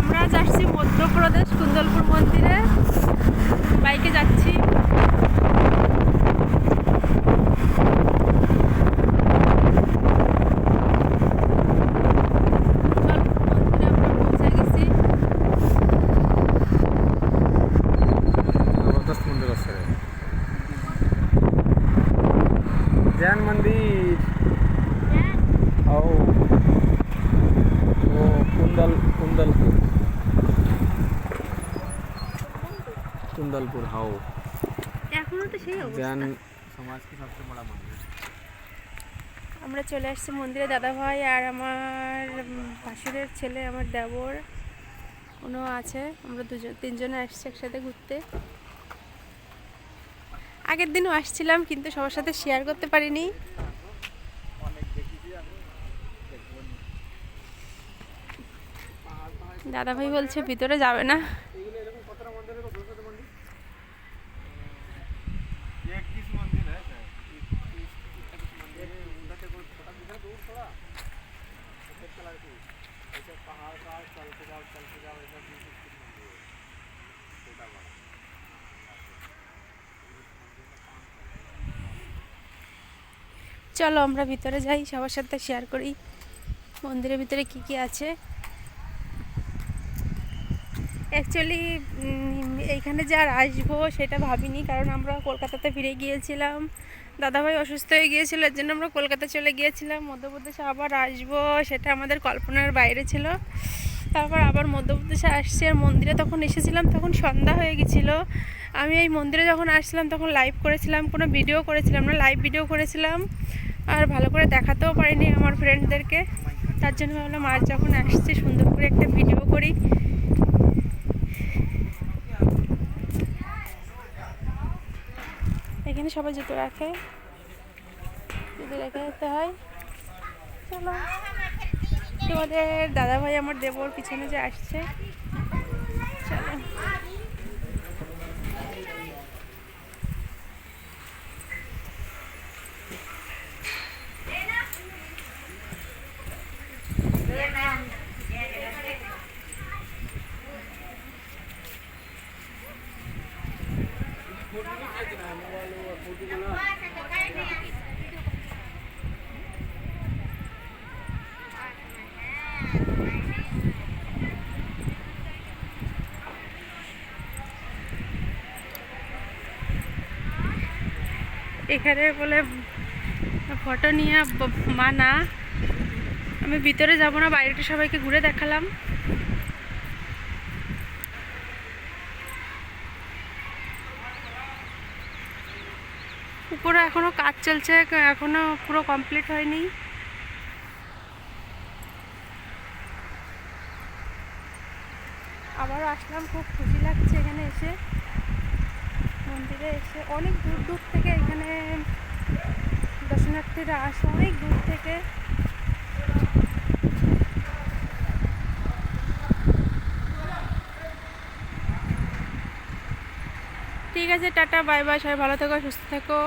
আমরা যাচ্ছি মধ্যপ্রদেশ কুন্দলপুর মন্দিরে। বাইকে যাচ্ছি। कुंदलपुर हाओ এখনো তো সেই जैन অবস্থা समाज की सबसे बड़ा मंदिर আমরা চলে আসছি মন্দিরে দাদা ভাই আর আমার উম, ভাসুরের ছেলে আমার দেবর উনিও আছে আমরা দুজন তিনজনে আসছি একসাথে ঘুরতে আগের দিনও আসছিলাম কিন্তু সবার সাথে শেয়ার করতে পারিনি দাদা ভাই বলছে ভিতরে যাবে না চলো আমরা ভিতরে যাই সবার সাথে শেয়ার করি। মন্দিরের ভিতরে কি কি আছে? অ্যাকচুয়ালি এইখানে যে আর আসব সেটা ভাবিনি, কারণ আমরা কলকাতাতে ফিরে গিয়েছিলাম। দাদাভাই অসুস্থ হয়ে গিয়েছিল, এর জন্য আমরা কলকাতা চলে গিয়েছিলাম। মধ্যপ্রদেশে আবার আসব, সেটা আমাদের কল্পনার বাইরে ছিল। তারপর আবার মধ্যপ্রদেশে আসছি, আর মন্দিরে তখন এসেছিলাম, তখন সন্ধ্যা হয়ে গেছিল আমি এই মন্দিরে যখন আসছিলাম, তখন লাইভ করেছিলাম, কোনো ভিডিও করেছিলাম না লাইভ ভিডিও করেছিলাম। আর ভালো করে দেখাতেও পারিনি আমার ফ্রেন্ডদেরকে তার জন্য ভাবলাম, আজ যখন আসছি, সুন্দর করে একটা ভিডিও করি। এখানে সবাই জুতো রাখে। জুতো রেখে যেতে হয়। চলো। তোমাদের দাদা ভাই আমার দেবর পিছনে যে আসছে। চলো। এখানে বলে ফটো নিয়ে মানা আমি ভিতরে যাব না বাইরেটা সবাইকে ঘুরে দেখালাম। উপরে এখনও কাজ চলছে এখনও পুরো কমপ্লিট হয়নি। আবারও আসলাম, খুব খুশি লাগছে এখানে এসে। মন্দিরে এসে অনেক দূর দূর থেকে এখানে দর্শনার্থীরা আসে, অনেক দূর থেকে। ঠিক আছে টাটা বাই বাই সবাই ভালো থেকো সুস্থ থেকো।